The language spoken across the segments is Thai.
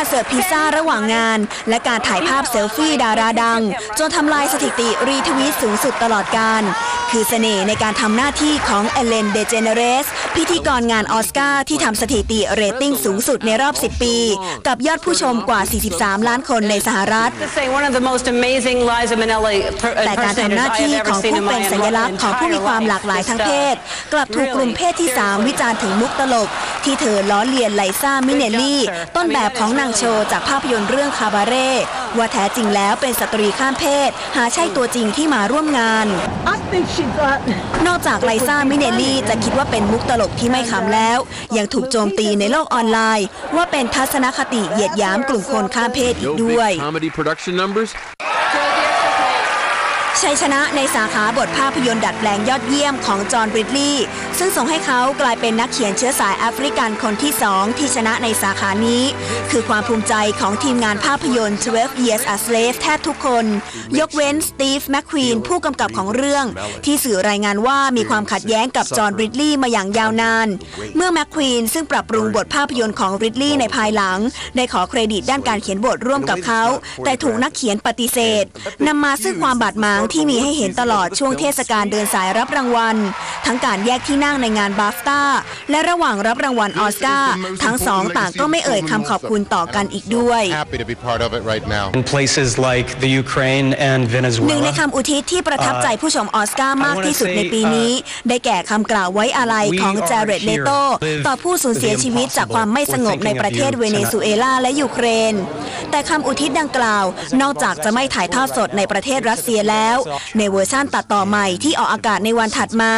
การเสิร์ฟพิซซ่าระหว่างงาน และการถ่ายภาพเซลฟี่ดาราดัง จนทำลายสถิติรีทวีตสูงสุดตลอดการ คือเสน่ห์ในการทำหน้าที่ของเอเลนเดเจเนเรส พิธีกรงานออสการ์ที่ทำสถิติเรตติ้งสูงสุดในรอบ 10 ปี กับยอดผู้ชมกว่า 43 ล้านคนในสหรัฐ To say one of the most amazing Liza Minnelli per- แต่การทำห impersonators น้า I ที่ have ข ever อง seen ผู้ in เป็น my, สัญ my ลักษณ์ของผู้ entire มีความหลาก life. หลายทางเพศ Just, uh, กลับถูกกลุ่มเพศที่ 3 วิจารณ์ถึงมุกตลก ที่เธอล้อเลียนไลซ่ามิเนลลี่ ต้นแบบของนางโชว์จากภาพยนตร์เรื่องคาบาเร่ว่าแท้จริงแล้วเป็นสตรีข้ามเพศ หาใช่ตัวจริงที่มาร่วมงาน I think she thought นอกจากไลซ่ามิเนลลี่จะคิดว่าเป็นมุกตลกที่ไม่ขำแล้ว ยังถูกโจมตีในโลกออนไลน์ ว่าเป็นทัศนคติเหยียดหยามกลุ่มคนข้ามเพศอีก No ด้วย ชัยชนะในสาขาบทภาพยนตร์ดัดแปลงยอดเยี่ยมของจอห์นบริดลีย์ซึ่งส่งให้เขากลายเป็นนักเขียนเชื้อสายแอฟริกันคนที่สองที่ชนะในสาขานี้ คือความภูมิใจของทีมงานภาพยนตร์ 12 Years a Slave แทบทุกคน ยกเว้นสตีฟแมคควีนผู้กำกับของเรื่อง ที่สื่อรายงานว่ามีความขัดแย้งกับจอห์นบริดลีย์มาอย่างยาวนาน เมื่อแมคควีนซึ่งปรับปรุงบทภาพยนตร์ของบริดลีย์ในภายหลัง ได้ขอเครดิตด้านการเขียนบทร่วมกับเขา แต่ถูกนักเขียนปฏิเสธนำมาซึ่งความบาดหมางที่มีให้เห็นตลอดช่วงเทศกาลเดินสายรับรางวัล ทั้งการแยกที่นั่งในงานบาฟต้าและระหว่างรับรางวัลออสการ์ทั้งสองต่างก็ไม่เอ่ยคำขอบคุณต่อกันอีกด้วย Happy to be part of it right now. in places like the Ukraine and หนึ่งใน Venezuela. คำอุทิศที่ประทับใจผู้ชมออสการ์มากที่สุดในปีนี้ ได้แก่คำกล่าวไว้อาลัยของจาเรตเลโตต่อผู้สูญเสียชีวิตจากความไม่สงบในประเทศเวเนซุเอลาและยูเครน แต่คำอุทิศดังกล่าว นอกจากจะไม่ถ่ายทอดสดในประเทศรัสเซียแล้ว ในเวอร์ชั่นตัดต่อใหม่ที่ออกอากาศในวันถัดมา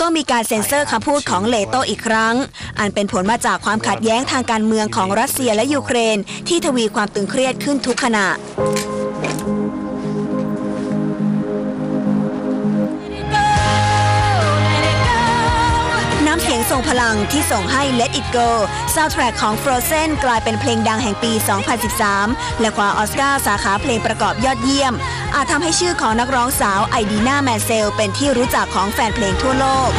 ก็มีการเซ็นเซอร์คำพูดของเลโตอีกครั้ง อันเป็นผลมาจากความขัดแย้งทางการเมืองของรัสเซียและยูเครน ที่ทวีความตึงเครียดขึ้นทุกขณะ ทรงพลังที่ส่งให้ Let It Go ซาวด์แทร็กของ Frozen กลายเป็นเพลงดังแห่งปี 2013 และคว้าออสการ์สาขาเพลงประกอบยอดเยี่ยม อาจทำให้ชื่อของนักร้องสาวไอดีนาแมนเซลเป็นที่รู้จักของแฟนเพลงทั่วโลก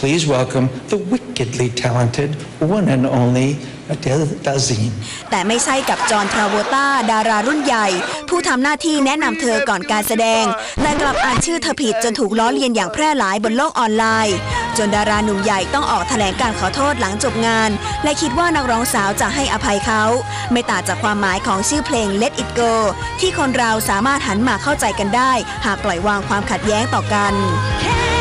Please welcome the wickedly talented one and only Adele Dazeem. แต่ไม่ใช่กับจอห์นทราโวตาดารารุ่นใหญ่ ผู้ทำหน้าที่แนะนำเธอก่อนการแสดง แต่กลับอ่านชื่อเธอผิดจนถูกล้อเลียนอย่างแพร่หลายบนโลกออนไลน์ จนดาราหนุ่มใหญ่ต้องออกแถลงการขอโทษหลังจบงาน และคิดว่านักร้องสาวจะให้อภัยเขา ไม่ต่างจากความหมายของชื่อเพลง Let It Go ที่คนเราสามารถหันมาเข้าใจกันได้ หากปล่อยวางความขัดแย้งต่อกัน Can